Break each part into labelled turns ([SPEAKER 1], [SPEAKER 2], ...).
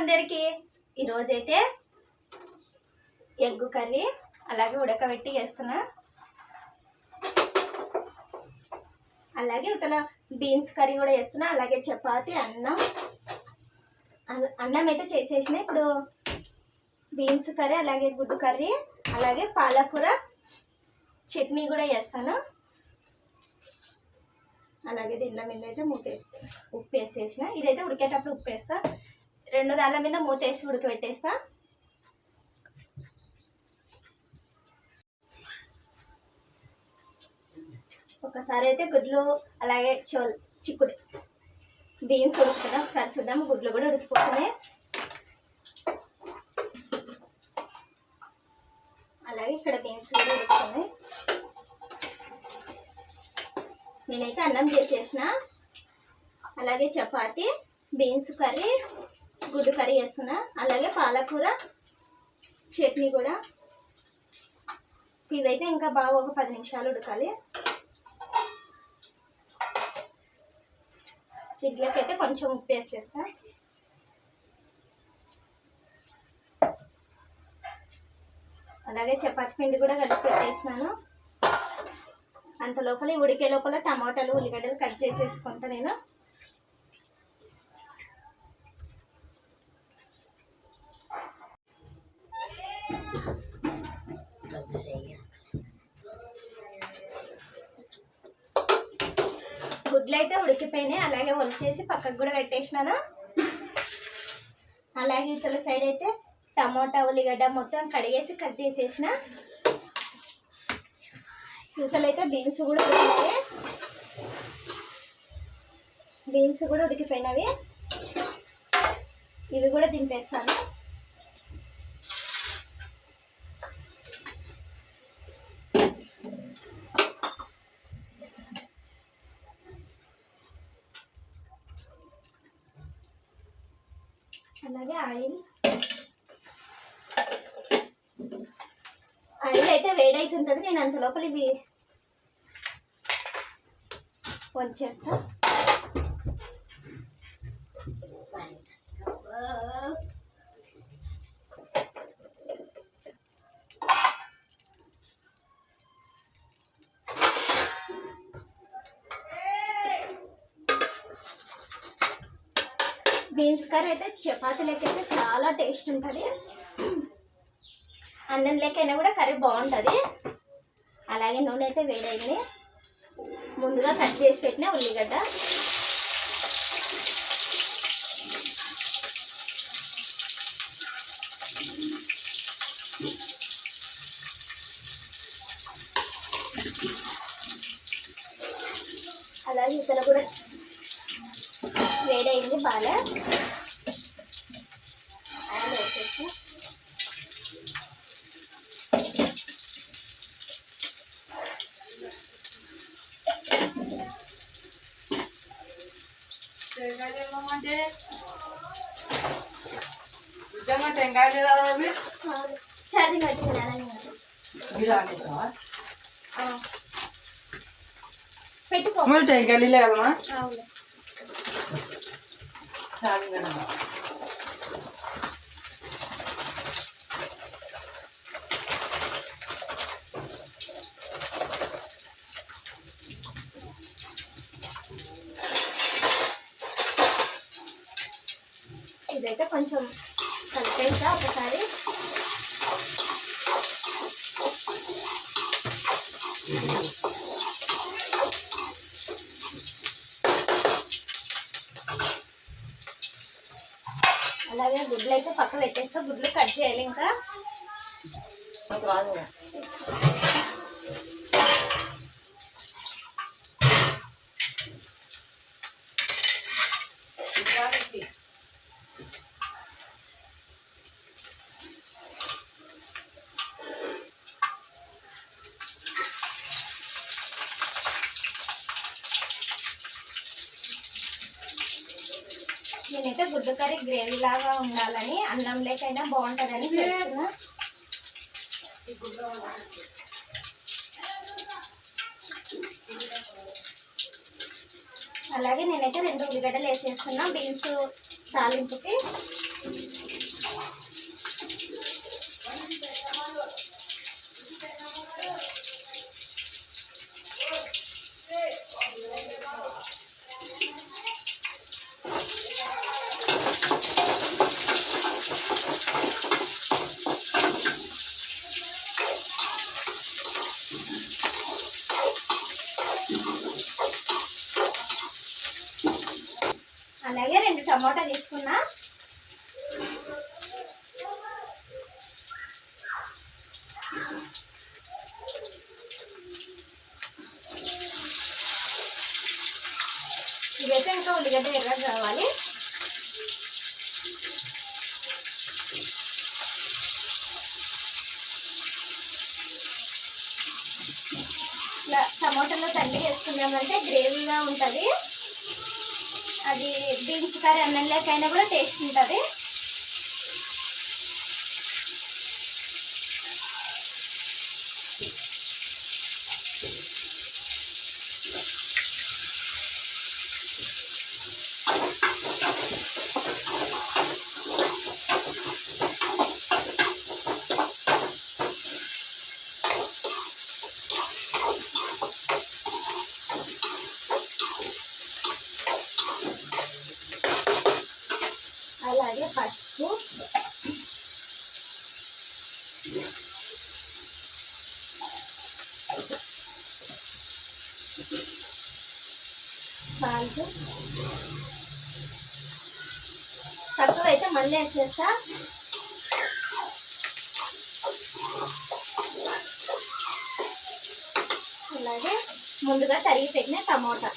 [SPEAKER 1] అందరికీ ఈరోజైతే egg curry అలాగే ఉడకబెట్టి చేస్తున్నా. అలాగే ఇతల బీన్స్ కర్రీ కూడా చేస్తున్నా అలాగే చపాతి అన్నం. అన్నం అయితే చేసేసిన. ఇప్పుడు బీన్స్ కర్రీ అలాగే గుడ్డు కర్రీ అలాగే పాలకూర చట్నీ కూడా చేస్తాను. అలాగే దీనిలో మీద అయితే మూత ఉప్పు వేసేసిన. ఇదైతే ఉడికేటప్పుడు ఉప్పు వేస్తా. రెండు దాళ్ళ మీద మూత వేసి ఉడకబెట్టేస్తా. ఒకసారి అయితే గుడ్లు అలాగే చో చిక్కుడు బీన్స్ ఉడుకుతున్నాయి ఒకసారి చూద్దాం గుడ్లు కూడా ఉడికిపోతున్నాయి. అలాగే ఇక్కడ బీన్స్ కూడా ఉడుకుతున్నాయి. నేనైతే అన్నం చేసేసిన. అలాగే చపాతి బీన్స్ కర్రీ గుడ్డు కర్రీ చేస్తున్నా. అలాగే పాలకూర చట్నీ కూడా. ఇవైతే ఇంకా బాగా ఒక పది నిమిషాలు ఉడకాలి. చిడ్లకైతే కొంచెం ఉప్పు వేసేస్తా. అలాగే చపాతి పిండి కూడా కలిపి పెట్టేసినాను. అంత లోపల ఉడికే లోపల టమాటాలు ఉల్లిగడ్డలు కట్ చేసేసుకుంటా నేను. ఒలిసేసి పక్కకు కూడా పెట్టేసినాను? అలాగే ఇతల సైడ్ అయితే టమోటా ఉల్లిగడ్డ మొత్తం కడిగేసి కట్ చేసేసిన. ఇతలైతే బీన్స్ కూడా ఉడికినాయి. బీన్స్ కూడా ఉడికిపోయినవి. ఇవి కూడా దింపేస్తాను అలాగే ఆయిల్ ఆయిల్ అయితే వేడైతుంటుంది నేను అంత లోపల ఇవి వంచేస్తా బీన్స్ కర్రీ అయితే చపాతీలకి లెక్కైతే చాలా టేస్ట్ ఉంటుంది. అన్నం లెక్కైనా కూడా కర్రీ బాగుంటుంది. అలాగే నూనె అయితే వేడైంది. ముందుగా కట్ చేసి పెట్టిన ఉల్లిగడ్డ. అలాగే ఇక్కడ కూడా వేడైంది బాగా. ఆయిల్ వేసేసి.
[SPEAKER 2] ఇలా అనేసావా
[SPEAKER 1] పెట్టుకో.
[SPEAKER 2] టెంకాయలు ఇల్లే కదమ్మా
[SPEAKER 1] అవును.
[SPEAKER 2] చాలు మేడం
[SPEAKER 1] ఇదైతే కొంచెం కలిపేసా ఒకసారి అలాగే గుడ్లు అయితే పక్క పెట్టేస్తా గుడ్లు కట్ చేయాలి ఇంకా.
[SPEAKER 2] రాదు.
[SPEAKER 1] కర్రీ గ్రేవీ లాగా ఉండాలని అన్నం లేకైనా బాగుంటుందని అలాగే నేనైతే రెండు ఉల్లిగడ్డలు వేసేస్తున్నా బీన్స్ తాలింపుకి. ఇదైతే ఇంకా ఉల్లిగడ్డ ఎర్ర కావాలి. ఇట్లా టమాటాలో తల్లి వేసుకున్నామంటే గ్రేవీగా ఉంటుంది. అది బీన్స్ కర్రీ అన్నంలోకైనా కూడా టేస్ట్ ఉంటుంది అలాగే పసుపు సాల్ట్ తక్కువ అయితే మళ్ళీ వేసేస్తా అలాగే ముందుగా తరిగి పెట్టిన టమోటా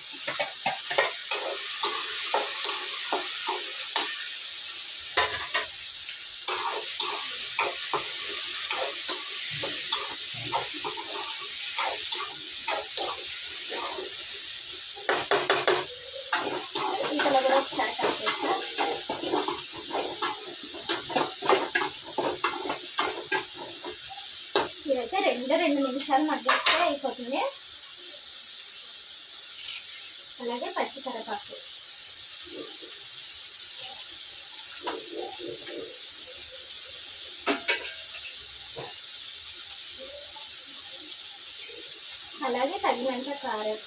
[SPEAKER 1] ఇంతలో కూడా ఒకసారి కలిపేస్తా ఇదైతే రెండు రెండు నిమిషాలు మగ్గిస్తే అయిపోతుంది అలాగే పచ్చి కరివేపాకు అలాగే తగినంత కారం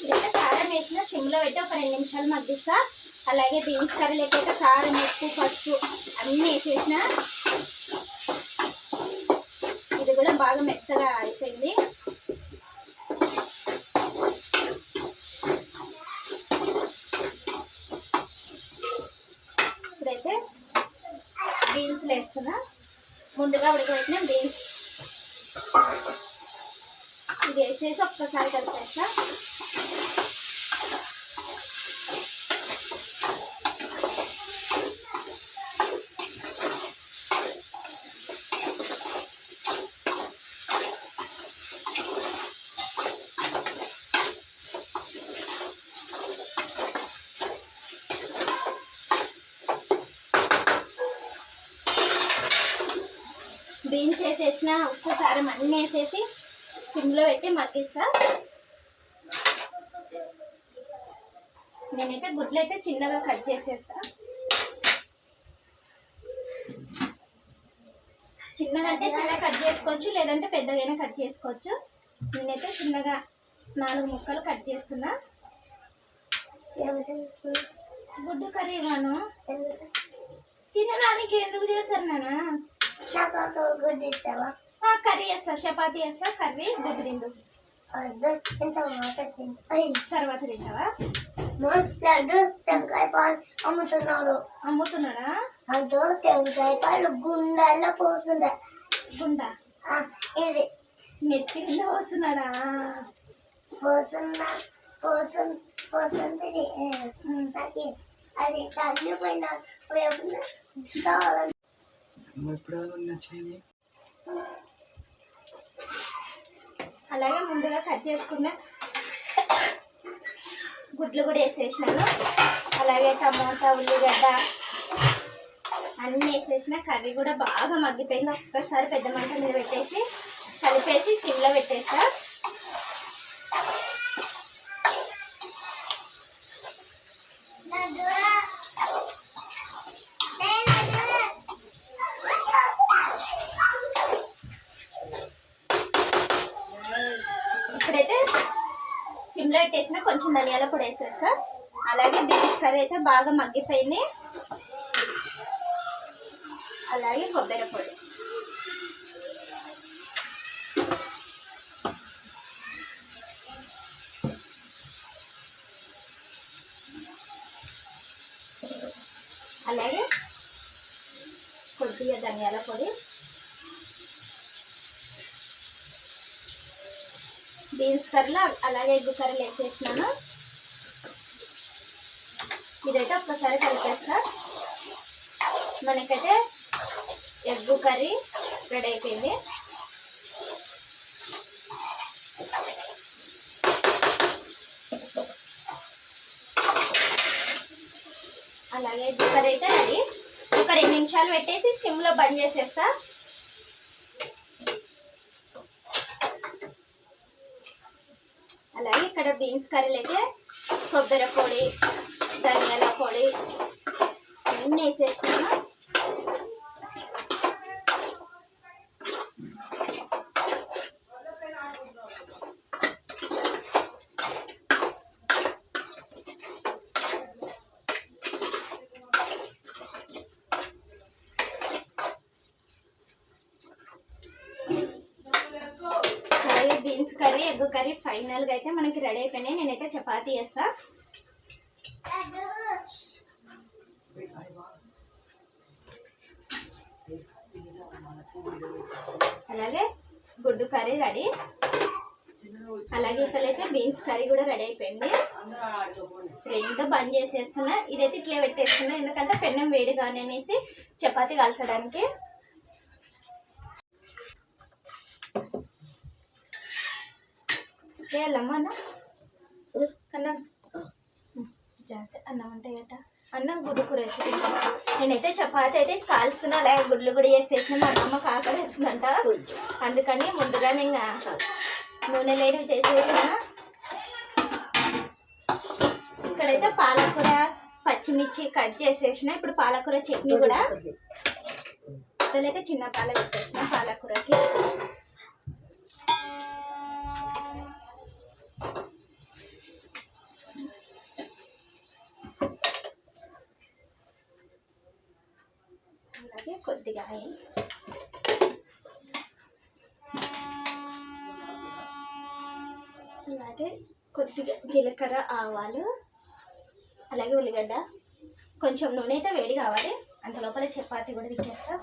[SPEAKER 1] ఇదైతే కారం వేసిన సిమ్లో పెట్టి ఒక రెండు నిమిషాలు మగ్గిస్తా బీన్స్ కర్రీలోకి అయితే కారం ఉప్పు పసుపు అన్నీ వేసేసిన. ఇది కూడా బాగా మెత్తగా అయిపోయింది. ఇప్పుడైతే బీన్స్ వేస్తున్నా. ముందుగా ఉడకబెట్టిన బీన్స్. ఇది వేసేసి ఒక్కసారి కలిపేస్తా. వేసేసిన ఉప్పు కారం అన్నీ వేసేసి సిమ్లో పెట్టి మగ్గిస్తా. నేనైతే గుడ్లు అయితే చిన్నగా కట్ చేసేస్తా. చిన్నగా అంటే చిన్నగా కట్ చేసుకోవచ్చు లేదంటే పెద్దగైనా కట్ చేసుకోవచ్చు. నేనైతే చిన్నగా నాలుగు ముక్కలు కట్ చేస్తున్నా. గుడ్డు కర్రీ ఇవ్వను తినడానికి ఎందుకు చేశారు నాన్న
[SPEAKER 3] నాకు ఒక గుడ్డు ఇస్తావా
[SPEAKER 1] ఆ, కర్రీ వేస్తా చపాతీ వేస్తా కర్రీ గుడ్డు తిండు తర్వాత తింటావా?
[SPEAKER 3] లడ్డు టెంకాయ పాలు అమ్ముతున్నాడు.
[SPEAKER 1] అమ్ముతున్నాడా?
[SPEAKER 3] అంటూ టెంకాయ పాలు గుండెల్లో పోస్తుండే.
[SPEAKER 1] గుండా?
[SPEAKER 3] ఆ, ఇది.
[SPEAKER 1] నెత్తి కింద వస్తున్నాడా
[SPEAKER 3] పోస్తున్న పోసు పోస్తుంది అది తల్లి పోయిన కావాలని
[SPEAKER 2] నచ్చింది
[SPEAKER 1] అలాగే ముందుగా కట్ చేసుకున్న గుడ్లు కూడా వేసేసినాను. అలాగే టమాటా ఉల్లిగడ్డ అన్నీ వేసేసిన కర్రీ కూడా బాగా మగ్గిపోయింది. ఒక్కసారి పెద్ద మంట మీద పెట్టేసి కలిపేసి సిమ్లో పెట్టేసా
[SPEAKER 3] లడ్డు
[SPEAKER 1] పెట్టేసిన కొంచెం ధనియాల పొడి వేసేస్తా అలాగే బీన్స్ కర్రీ అయితే బాగా మగ్గిపోయింది. అలాగే కొబ్బరి పొడి. అలాగే కొద్దిగా ధనియాల పొడి. బీన్స్ కర్రీలో అలాగే ఎగ్గు కర్రీలు వేసేసినాను. ఇదైతే ఒక్కసారి కలిపేస్తా. మనకైతే ఎగ్గు కర్రీ రెడీ అయిపోయింది. అలాగే ఎగ్ కర్రీ అయితే అది ఒక రెండు నిమిషాలు పెట్టేసి సిమ్లో బంద్ చేసేస్తా. అలాగే ఇక్కడ బీన్స్ కర్రీలు అయితే కొబ్బరి పొడి ధనియాల పొడి అన్నీ వేసేసాను బీన్స్ కర్రీ ఎగ్ కర్రీ ఫైనల్గా అయితే మనకి రెడీ అయిపోయినాయి. నేనైతే చపాతీ వేస్తాను అలాగే గుడ్డు కర్రీ రెడీ. అలాగే ఇక్కడైతే బీన్స్ కర్రీ కూడా రెడీ అయిపోయింది. రెండు బంద్ చేసేస్తున్నా. ఇదైతే ఇట్లే పెట్టేస్తున్నా. ఎందుకంటే పెన్నం వేడి కానీ అనేసి చపాతి కాల్చడానికి. వెళ్ళమ్మా అన్న? జాన్సీ అన్నం ఉంటాయట అన్నం గుడ్డు కూర నేనైతే చపాతి అయితే కాల్స్తున్నా అలాగే గుడ్లు కూడా వేసేసిన మా అమ్మ కాకలు వేస్తుందంట. అందుకని ముందుగానే ఇంకా నూనె లేనివి చేసేసిన ఇక్కడైతే పాలకూర పచ్చిమిర్చి కట్ చేసేసిన ఇప్పుడు పాలకూర చట్నీ కూడా అయితే చిన్న పాల పెట్టేసిన పాలకూరకి. అలాగే కొద్దిగా అలాగే కొద్దిగా జీలకర్ర ఆవాలు అలాగే ఉల్లిగడ్డ. కొంచెం నూనె అయితే వేడి కావాలి. అంత లోపల చపాతీ కూడా తిక్కేస్తా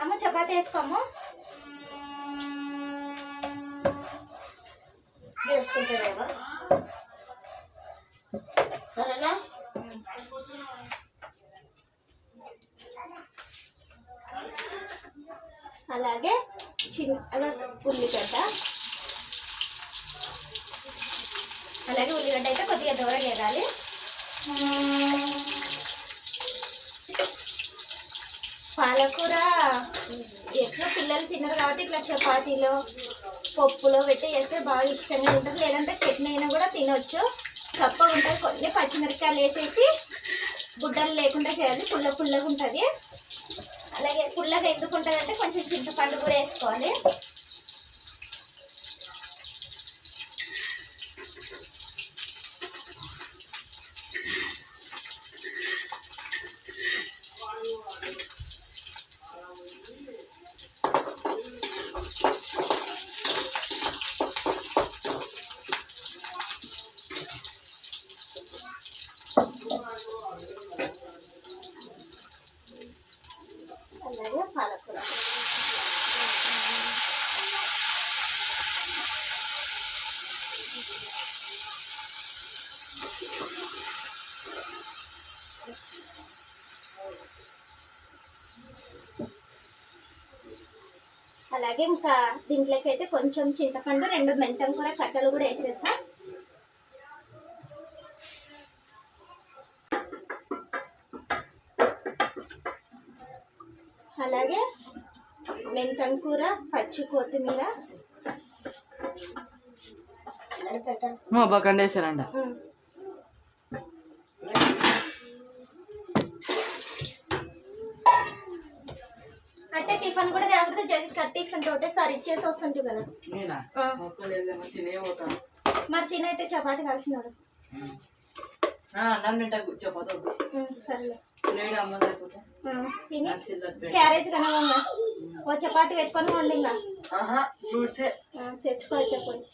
[SPEAKER 1] అమ్మ చపాతీ వేసుకోము
[SPEAKER 3] చేసుకుంటారేమో సరేనా?
[SPEAKER 1] అలాగే చిన్న ఉల్లిగడ్డ. అలాగే ఉల్లిగడ్డ అయితే కొద్దిగా దూరం వేయాలి పాలకూర ఎట్లా పిల్లలు తినరు కాబట్టి ఇట్లా చపాతీలో పప్పులో పెట్టి వేస్తే బాగా ఇష్టంగా ఉంటుంది. లేదంటే చట్నీ అయినా కూడా తినొచ్చు. తప్ప ఉంటుంది కొన్ని పచ్చిమిరకాయలు వేసేసి గుడ్డలు లేకుండా చేయాలి. పుల్ల పుల్లగా ఉంటుంది. అలాగే పుల్లగా ఎందుకు ఉంటుంది అంటే కొంచెం చింతపండు కూడా వేసుకోవాలి అలాగే పాలకూర అలాగే ఇంకా దీంట్లోకి అయితే కొంచెం చింతపండు రెండు మెంతం కూర కట్టలు కూడా వేసేసా అలాగే మెంతం కూర పచ్చి కొత్తిమీర.
[SPEAKER 3] మరి పెడతాను
[SPEAKER 1] కట్టిస్తుంటే ఒకటేసారి ఇచ్చేసి వస్తుంటావు కదా. మరి తినైతే చపాతి కలిసినాడు. సరేలే. తిని క్యారేజ్ కనవంగా ఓ చపాతి పెట్టుకొని వండి ఇంకా.
[SPEAKER 2] ఆహా ఫ్రూట్సే.
[SPEAKER 1] ఆ, తెచ్చుకో చెప్పండి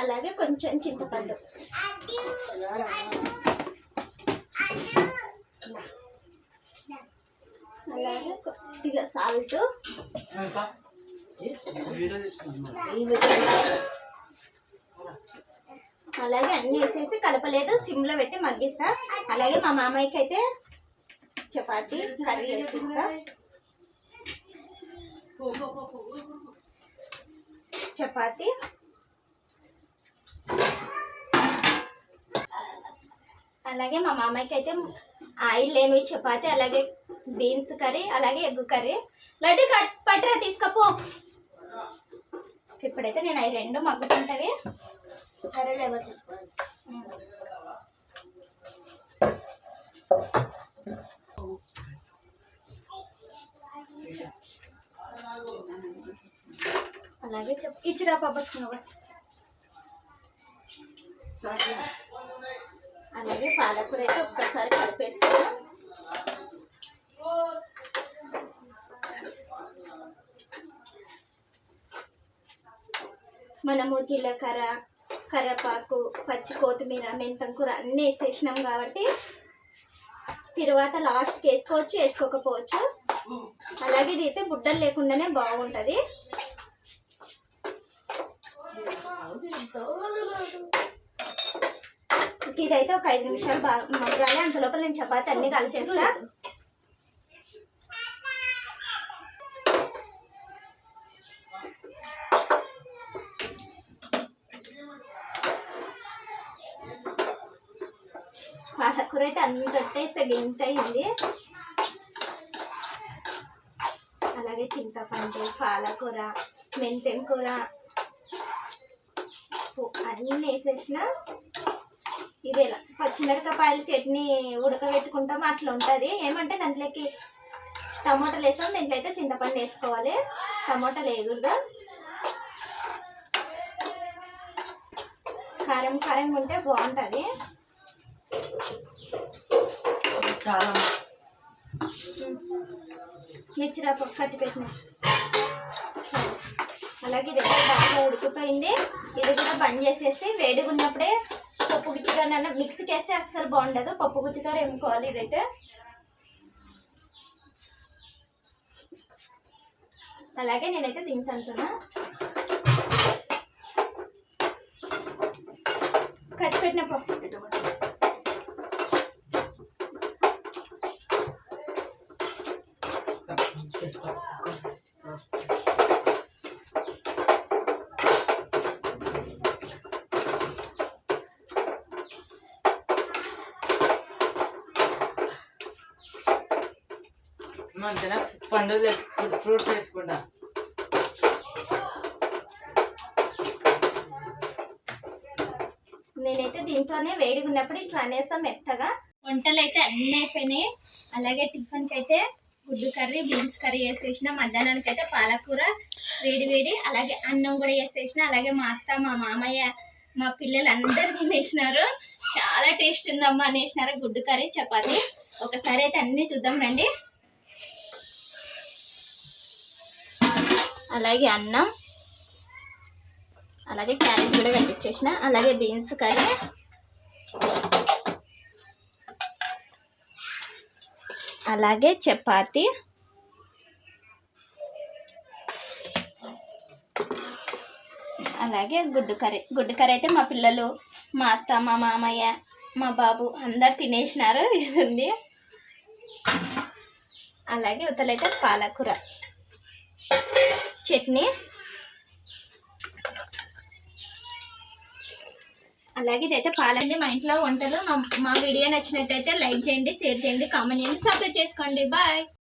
[SPEAKER 1] అలాగే కొంచెం చింతపండు. అలాగే కొద్దిగా సాల్ట్. అలాగే అన్ని వేసేసి కలపలేదు సిమ్లో పెట్టి మగ్గిస్తా. అలాగే మా మామయ్యకి అయితే చపాతి కర్రీ వేసిస్తా చపాతి. అలాగే మా మామయ్యకి అయితే ఆయిల్ లేనివి చపాతి అలాగే బీన్స్ కర్రీ అలాగే ఎగ్ కర్రీ. లడ్డు కట్ పట్టరా తీసుకపో. ఇప్పుడైతే నేను అవి రెండు మగ్గుతుంటవి
[SPEAKER 3] సరే లేవో తీసుకోండి
[SPEAKER 1] అలాగే చెప్ ఇచ్చిరా పబ్బకు నువ్వు అలాగే పాలకూర అయితే ఒక్కసారి కలిపేస్తాను. మనము జీలకర్ర కర్రపాకు పచ్చి కొత్తిమీర మెంతం కూర అన్నీ వేసేసినాం కాబట్టి తర్వాత లాస్ట్కి వేసుకోవచ్చు వేసుకోకపోవచ్చు. అలాగే ఇది అయితే బుడ్డలు లేకుండానే బాగుంటుంది. ఇదైతే ఒక ఐదు నిమిషాలు బాగా మగ్గాలి. అంత లోపల నేను చపాతి అన్నీ కలిసేస్తా కూర అయితే అన్ని వచ్చేస్తే గింత అయింది అలాగే చింతపండు పాలకూర మెంతెం కూర. ఉప్పు అన్నీ వేసేసిన. ఇది ఎలా? పచ్చిమిరపకాయల చట్నీ ఉడకబెట్టుకుంటాం అట్లా ఉంటుంది. ఏమంటే దాంట్లోకి టమోటాలు వేస్తాం దీంట్లో అయితే చింతపండు వేసుకోవాలి. టమోటాలు వేయకూడదు కారం కారం ఉంటే బాగుంటుంది.
[SPEAKER 2] చాలా.
[SPEAKER 1] మిర్చిరా కట్టి పెట్టిన. అలాగే ఇది అయితే బాగా ఉడికిపోయింది. ఇది కూడా బంద్ చేసేసి వేడిగా ఉన్నప్పుడే పప్పు గుత్తితో మిక్సీకి వేస్తే అస్సలు బాగుండదు. పప్పు గుత్తితో రేముకోవాలి ఇదైతే అలాగే నేనైతే తింటుంటున్నా. కట్టి పెట్టిన పప్పు.
[SPEAKER 2] మంచిగా పండుగ తెచ్చు ఫ్రూట్స్ తెచ్చుకుంటా.
[SPEAKER 1] నేనైతే దీంట్లోనే వేడిగా ఉన్నప్పుడు ఇట్లా అనేస్తాం మెత్తగా. వంటలు అయితే అన్నీ అయిపోయినాయి. అలాగే టిఫిన్కి అయితే గుడ్డు కర్రీ బీన్స్ కర్రీ వేసేసిన మధ్యాహ్నానికి అయితే పాలకూర వేడి వేడి అలాగే అన్నం కూడా వేసేసిన అలాగే మా అత్త మా మామయ్య మా పిల్లలు అందరు తినేసినారు. చాలా టేస్ట్ ఉందమ్మా అనేసినారు గుడ్డు కర్రీ చపాతి. ఒకసారి అయితే అన్నీ చూద్దాం రండి. అలాగే అన్నం అలాగే క్యారెట్ కూడా కట్టించేసిన అలాగే బీన్స్ కర్రీ. అలాగే చపాతి. అలాగే గుడ్డు కర్రీ. గుడ్డు కర్రీ అయితే మా పిల్లలు మా అత్త మా మామయ్య మా బాబు అందరు తినేసినారు ఇది ఉంది అలాగే ఉతలైతే పాలకూర. చట్నీ. అలాగే ఇదైతే పాలండి మా ఇంట్లో వంటలు. మా వీడియో నచ్చినట్టయితే లైక్ చేయండి షేర్ చేయండి కామెంట్ చేయండి. సబ్స్క్రైబ్ చేసుకోండి. బాయ్.